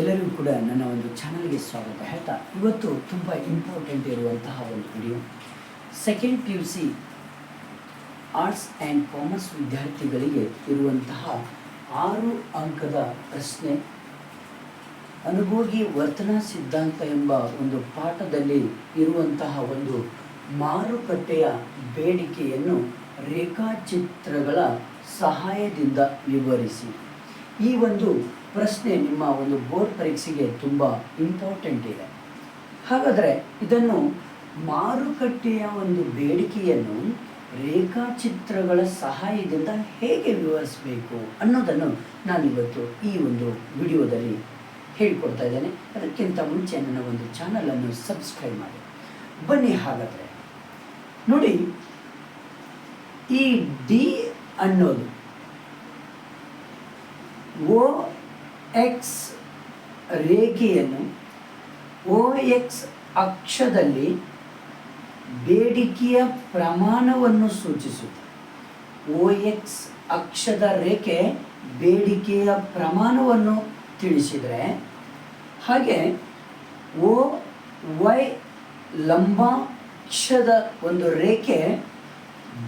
ಎಲ್ಲರಿಗೂ ಕೂಡ ನನ್ನ ಒಂದು ಚಾನಲ್ಗೆ ಸ್ವಾಗತ. ಹೇಳ್ತಾ, ಇವತ್ತು ತುಂಬ ಇಂಪಾರ್ಟೆಂಟ್ ಇರುವಂತಹ ಒಂದು video second P U C arts and commerce ವಿದ್ಯಾರ್ಥಿಗಳಿಗೆ ಇರುವಂತಹ ಆರು ಅಂಕದ ಪ್ರಶ್ನೆ. ಅನುಭೋಗಿ ವರ್ತನಾ ಸಿದ್ಧಾಂತ ಎಂಬ ಒಂದು ಪಾಠದಲ್ಲಿ ಇರುವಂತಹ ಒಂದು ಮಾರುಕಟ್ಟೆಯ ಬೇಡಿಕೆಯನ್ನು ರೇಖಾಚಿತ್ರಗಳ ಸಹಾಯದಿಂದ ವಿವರಿಸಿ. ಈ ಒಂದು ಪ್ರಶ್ನೆ ನಿಮ್ಮ ಒಂದು ಬೋರ್ಡ್ ಪರೀಕ್ಷೆಗೆ ತುಂಬ ಇಂಪಾರ್ಟೆಂಟ್ ಇದೆ. ಹಾಗಾದರೆ ಇದನ್ನು ಮಾರುಕಟ್ಟೆಯ ಒಂದು ಬೇಡಿಕೆಯನ್ನು ರೇಖಾಚಿತ್ರಗಳ ಸಹಾಯದಿಂದ ಹೇಗೆ ವಿವರಿಸಬೇಕು ಅನ್ನೋದನ್ನು ನಾನಿವತ್ತು ಈ ಒಂದು ವಿಡಿಯೋದಲ್ಲಿ ಹೇಳಿಕೊಡ್ತಾ ಇದ್ದೇನೆ. ಅದಕ್ಕಿಂತ ಮುಂಚೆ ನನ್ನ ಒಂದು ಚಾನಲನ್ನು ಸಬ್ಸ್ಕ್ರೈಬ್ ಮಾಡಿ. ಬನ್ನಿ ಹಾಗಾದರೆ. ನೋಡಿ, ಈ ಡಿ ಅನ್ನೋದು ಓ ಎಕ್ಸ್ ರೇಖೆಯನ್ನು ಓ ಎಕ್ಸ್ ಅಕ್ಷದಲ್ಲಿ ಬೇಡಿಕೆಯ ಪ್ರಮಾಣವನ್ನು ಸೂಚಿಸುತ್ತೆ. ಓ ಎಕ್ಸ್ ಅಕ್ಷದ ರೇಖೆ ಬೇಡಿಕೆಯ ಪ್ರಮಾಣವನ್ನು ತಿಳಿಸಿದರೆ, ಹಾಗೆ ಒ ವೈ ಲಂಬಾಕ್ಷದ ಒಂದು ರೇಖೆ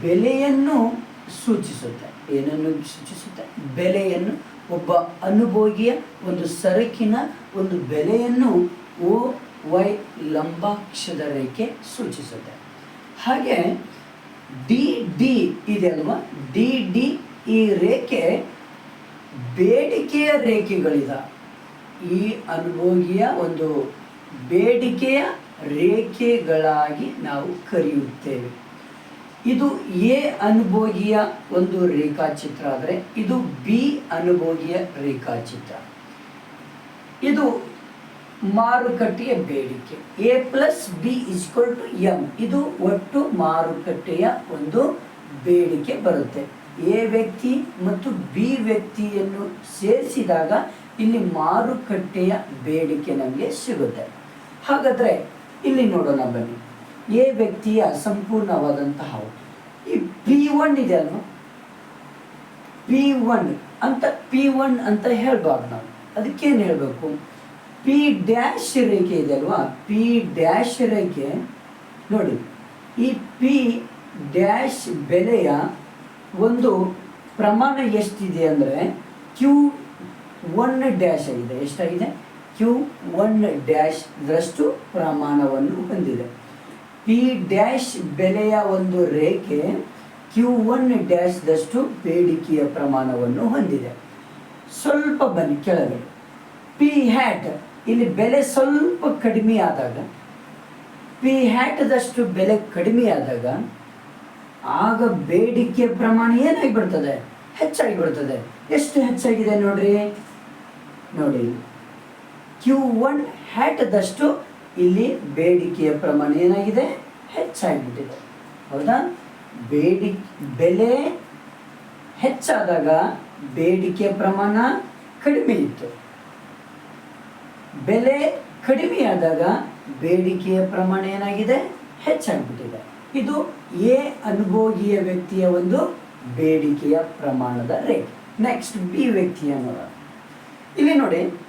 ಬೆಲೆಯನ್ನು ಸೂಚಿಸುತ್ತೆ, ಏನನ್ನು ಸೂಚಿಸುತ್ತೆ? ಬೆಲೆಯನ್ನು, ಒಬ್ಬ ಅನುಭೋಗಿಯ ಒಂದು ಸರಕಿನ ಒಂದು ಬೆಲೆಯನ್ನು ಓ ವೈ ಲಂಬಾಕ್ಷದ ರೇಖೆ ಸೂಚಿಸುತ್ತೆ. ಹಾಗೆ ಡಿ ಡಿ ಇದೆ ಅಲ್ವಾ? ಡಿ ಡಿ ಈ ರೇಖೆ ಬೇಡಿಕೆಯ ರೇಖೆಗಳಿದ. ಈ ಅನುಭೋಗಿಯ ಒಂದು ಬೇಡಿಕೆಯ ರೇಖೆಗಳಾಗಿ ನಾವು ಕರೆಯುತ್ತೇವೆ. ಇದು ಎ ಅನುಭೋಗಿಯ ಒಂದು ರೇಖಾಚಿತ್ರ ಆದರೆ ಇದು ಬಿ ಅನುಭೋಗಿಯ ರೇಖಾಚಿತ್ರ. ಇದು ಮಾರುಕಟ್ಟೆಯ ಬೇಡಿಕೆ. A plus B is equal to M. ಇದು ಒಟ್ಟು ಮಾರುಕಟ್ಟೆಯ ಒಂದು ಬೇಡಿಕೆ ಬರುತ್ತೆ. ಎ ವ್ಯಕ್ತಿ ಮತ್ತು ಬಿ ವ್ಯಕ್ತಿಯನ್ನು ಸೇರಿಸಿದಾಗ ಇಲ್ಲಿ ಮಾರುಕಟ್ಟೆಯ ಬೇಡಿಕೆ ನಮಗೆ ಸಿಗುತ್ತೆ. ಹಾಗಾದರೆ ಇಲ್ಲಿ ನೋಡೋಣ ಬನ್ನಿ. ಎ ವ್ಯಕ್ತಿಯ ಸಂಪೂರ್ಣವಾದಂತಹ ಈ ಪಿ ಒನ್ ಇದೆ ಅಲ್ವಾ? ಪಿ ಒನ್ ಅಂತ ಪಿ ಒನ್ ಅಂತ ಹೇಳ್ಬಾರ್ದು ನಾವು. ಅದಕ್ಕೇನು ಹೇಳಬೇಕು? ಪಿ ಡ್ಯಾಶ್ ರೇಖೆ ಇದೆ ಅಲ್ವಾ? ಪಿ ಡ್ಯಾಶ್ ರೇಖೆ, ನೋಡಿ. ಈ ಪಿ ಡ್ಯಾಶ್ ಬೆಲೆಯ ಒಂದು ಪ್ರಮಾಣ ಎಷ್ಟಿದೆ ಅಂದರೆ ಕ್ಯೂ ಒನ್ ಡ್ಯಾಶ್ ಆಗಿದೆ. ಎಷ್ಟಾಗಿದೆ? ಕ್ಯೂ ಒನ್ ಡ್ಯಾಶ್ ಇದರಷ್ಟು ಪ್ರಮಾಣವನ್ನು ಹೊಂದಿದೆ. ಪಿ ಡ್ಯಾಶ್ ಬೆಲೆಯ ಒಂದು ರೇಖೆ ಕ್ಯೂ ಒನ್ ಡ್ಯಾಶ್ದಷ್ಟು ಬೇಡಿಕೆಯ ಪ್ರಮಾಣವನ್ನು ಹೊಂದಿದೆ. ಸ್ವಲ್ಪ ಬನ್ನಿ ಕೆಳಗೆ. ಪಿ ಹ್ಯಾಟ್ ಇಲ್ಲಿ ಬೆಲೆ ಸ್ವಲ್ಪ ಕಡಿಮೆ ಆದಾಗ ಪಿ ಹ್ಯಾಟ್ದಷ್ಟು ಬೆಲೆ ಕಡಿಮೆ ಆದಾಗ, ಆಗ ಬೇಡಿಕೆಯ ಪ್ರಮಾಣ ಏನಾಗಿಬಿಡ್ತದೆ ಹೆಚ್ಚಾಗಿ ಬಿಡ್ತದೆ ಎಷ್ಟು ಹೆಚ್ಚಾಗಿದೆ ನೋಡ್ರಿ? ನೋಡಿ ಕ್ಯೂ ಒನ್ ಹ್ಯಾಟ್ದಷ್ಟು ಇಲ್ಲಿ ಬೇಡಿಕೆಯ ಪ್ರಮಾಣ ಏನಾಗಿದೆ? ಹೆಚ್ಚಾಗಿಬಿಟ್ಟಿದೆ. ಹೌದಾ? ಬೇಡಿ, ಬೆಲೆ ಹೆಚ್ಚಾದಾಗ ಬೇಡಿಕೆಯ ಪ್ರಮಾಣ ಕಡಿಮೆ ಇತ್ತು. ಬೆಲೆ ಕಡಿಮೆಯಾದಾಗ ಬೇಡಿಕೆಯ ಪ್ರಮಾಣ ಏನಾಗಿದೆ? ಹೆಚ್ಚಾಗಿಬಿಟ್ಟಿದೆ. ಇದು ಎ ಅನುಭೋಗಿಯ ವ್ಯಕ್ತಿಯ ಒಂದು ಬೇಡಿಕೆಯ ಪ್ರಮಾಣದ ರೇಟ್ ನೆಕ್ಸ್ಟ್ ಬಿ ವ್ಯಕ್ತಿಯ ನೋಡೋಣ ಇಲ್ಲಿ ನೋಡಿ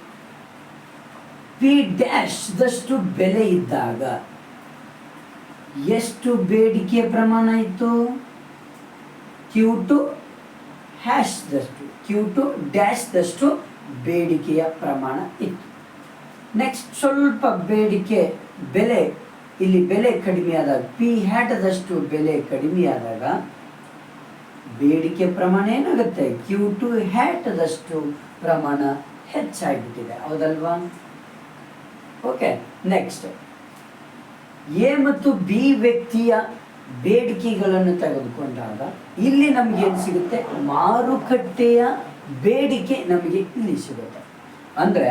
ಪಿ ಡ್ಯಾಶ್ದಷ್ಟು ಬೆಲೆ ಇದ್ದಾಗ ಎಷ್ಟು ಬೇಡಿಕೆ ಪ್ರಮಾಣ ಇತ್ತು? ಕ್ಯೂ ಟು ಹ್ಯಾಶ್ದಷ್ಟು ಕ್ಯೂ ಟು ಡ್ಯಾಶ್ದಷ್ಟು ಬೇಡಿಕೆಯ ಪ್ರಮಾಣ ಇತ್ತು. ನೆಕ್ಸ್ಟ್ ಸ್ವಲ್ಪ ಬೇಡಿಕೆ ಬೆಲೆ, ಇಲ್ಲಿ ಬೆಲೆ ಕಡಿಮೆಯಾದಾಗ ಪಿ ಹ್ಯಾಟದಷ್ಟು ಬೆಲೆ ಕಡಿಮೆಯಾದಾಗ ಬೇಡಿಕೆ ಪ್ರಮಾಣ ಏನಾಗುತ್ತೆ? ಕ್ಯೂ ಟು ಹ್ಯಾಟದಷ್ಟು ಪ್ರಮಾಣ ಹೆಚ್ಚಾಗಿಬಿಟ್ಟಿದೆ. ಹೌದಲ್ವಾ? ಓಕೆ ನೆಕ್ಸ್ಟ್ ಎ ಮತ್ತು ಬಿ ವ್ಯಕ್ತಿಯ ಬೇಡಿಕೆಗಳನ್ನು ತೆಗೆದುಕೊಂಡಾಗ ಇಲ್ಲಿ ನಮ್ಗೆ ಏನು ಸಿಗುತ್ತೆ? ಮಾರುಕಟ್ಟೆಯ ಬೇಡಿಕೆ ನಮಗೆ ಇಲ್ಲಿ ಸಿಗುತ್ತೆ. ಅಂದರೆ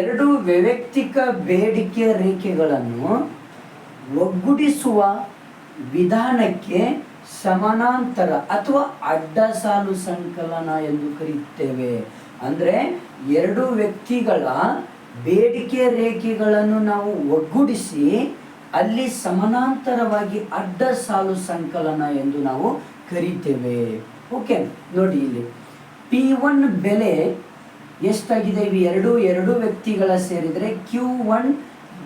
ಎರಡು ವೈಯಕ್ತಿಕ ಬೇಡಿಕೆ ರೇಖೆಗಳನ್ನು ಒಗ್ಗೂಡಿಸುವ ವಿಧಾನಕ್ಕೆ ಸಮಾನಾಂತರ ಅಥವಾ ಅಡ್ಡ ಸಾಲು ಸಂಕಲನ ಎಂದು ಕರೆಯುತ್ತೇವೆ. ಅಂದರೆ ಎರಡು ವ್ಯಕ್ತಿಗಳ ಬೇಡಿಕೆ ರೇಖೆಗಳನ್ನು ನಾವು ಒಗ್ಗೂಡಿಸಿ ಅಲ್ಲಿ ಸಮಾನಾಂತರವಾಗಿ ಅಡ್ಡ ಸಾಲು ಸಂಕಲನ ಎಂದು ನಾವು ಕರಿತೇವೆ. ಓಕೆ ನೋಡಿ ಇಲ್ಲಿ. ಪಿ ಒನ್ ಬೆಲೆ ಎಷ್ಟಾಗಿದೆ? ಇವು ಎರಡು ಎರಡು ವ್ಯಕ್ತಿಗಳ ಸೇರಿದರೆ Q one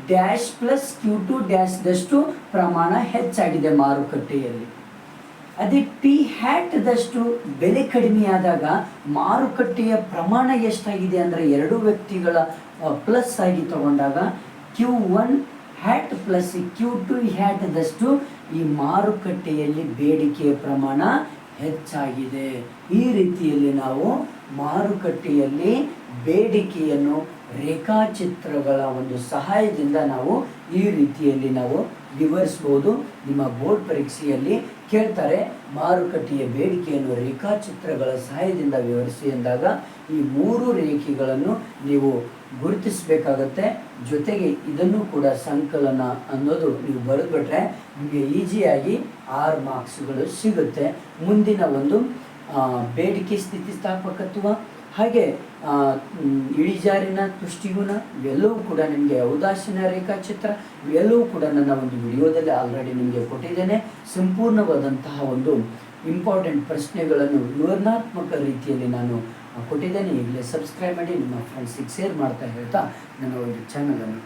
dash plus Q two dash ದಷ್ಟು ಪ್ರಮಾಣ ಹೆಚ್ಚಾಗಿದೆ ಮಾರುಕಟ್ಟೆಯಲ್ಲಿ. ಅದೇ ಪಿ ಹ್ಯಾಟ್ದಷ್ಟು ಬೆಲೆ ಕಡಿಮೆಯಾದಾಗ ಮಾರುಕಟ್ಟೆಯ ಪ್ರಮಾಣ ಎಷ್ಟಾಗಿದೆ? ಅಂದರೆ ಎರಡು ವ್ಯಕ್ತಿಗಳ ಪ್ಲಸ್ ಆಗಿ ತಗೊಂಡಾಗ Q one hat plus Q two ಹ್ಯಾಟ್ದಷ್ಟು ಈ ಮಾರುಕಟ್ಟೆಯಲ್ಲಿ ಬೇಡಿಕೆಯ ಪ್ರಮಾಣ ಹೆಚ್ಚಾಗಿದೆ. ಈ ರೀತಿಯಲ್ಲಿ ನಾವು ಮಾರುಕಟ್ಟೆಯಲ್ಲಿ ಬೇಡಿಕೆಯನ್ನು ರೇಖಾಚಿತ್ರಗಳ ಒಂದು ಸಹಾಯದಿಂದ ನಾವು ಈ ರೀತಿಯಲ್ಲಿ ನಾವು ವಿವರಿಸ್ಬೋದು ನಿಮ್ಮ ಬೋರ್ಡ್ ಪರೀಕ್ಷೆಯಲ್ಲಿ ಕೇಳ್ತಾರೆ ಮಾರುಕಟ್ಟೆಯ ಬೇಡಿಕೆಯನ್ನು ರೇಖಾಚಿತ್ರಗಳ ಸಹಾಯದಿಂದ ವಿವರಿಸಿ ಎಂದಾಗ ಈ ಮೂರು ರೇಖೆಗಳನ್ನು ನೀವು ಗುರುತಿಸಬೇಕಾಗತ್ತೆ. ಜೊತೆಗೆ ಇದನ್ನು ಕೂಡ ಸಂಕಲನ ಅನ್ನೋದು ನೀವು ಬರೆದ್ಬಿಟ್ರೆ ನಿಮಗೆ ಈಸಿಯಾಗಿ ಆರು ಮಾರ್ಕ್ಸ್ಗಳು ಸಿಗುತ್ತೆ. ಮುಂದಿನ ಒಂದು ಬೇಡಿಕೆ ಸ್ಥಿತಿಸ್ಥಾಪಕತ್ವ, ಹಾಗೆ ಇಳಿಜಾರಿನ ತುಷ್ಟಿಗುಣ, ಇವೆಲ್ಲವೂ ಕೂಡ ನಿಮಗೆ ಔದಾಸೀನ ರೇಖಾಚಿತ್ರ, ಇವೆಲ್ಲವೂ ಕೂಡ ನನ್ನ ಒಂದು ವಿಡಿಯೋದಲ್ಲಿ ಆಲ್ರೆಡಿ ನಿಮಗೆ ಕೊಟ್ಟಿದ್ದೇನೆ. ಸಂಪೂರ್ಣವಾದಂತಹ ಒಂದು ಇಂಪಾರ್ಟೆಂಟ್ ಪ್ರಶ್ನೆಗಳನ್ನು ವಿವರಣಾತ್ಮಕ ರೀತಿಯಲ್ಲಿ ನಾನು ಕೊಟ್ಟಿದ್ದೇನೆ. ಈಗಲೇ ಸಬ್ಸ್ಕ್ರೈಬ್ ಮಾಡಿ ನಿಮ್ಮ ಫ್ರೆಂಡ್ಸಿಗೆ ಶೇರ್ ಮಾಡ್ತಾ ಹೇಳ್ತಾ ನನ್ನ ಒಂದು ಚಾನಲನ್ನು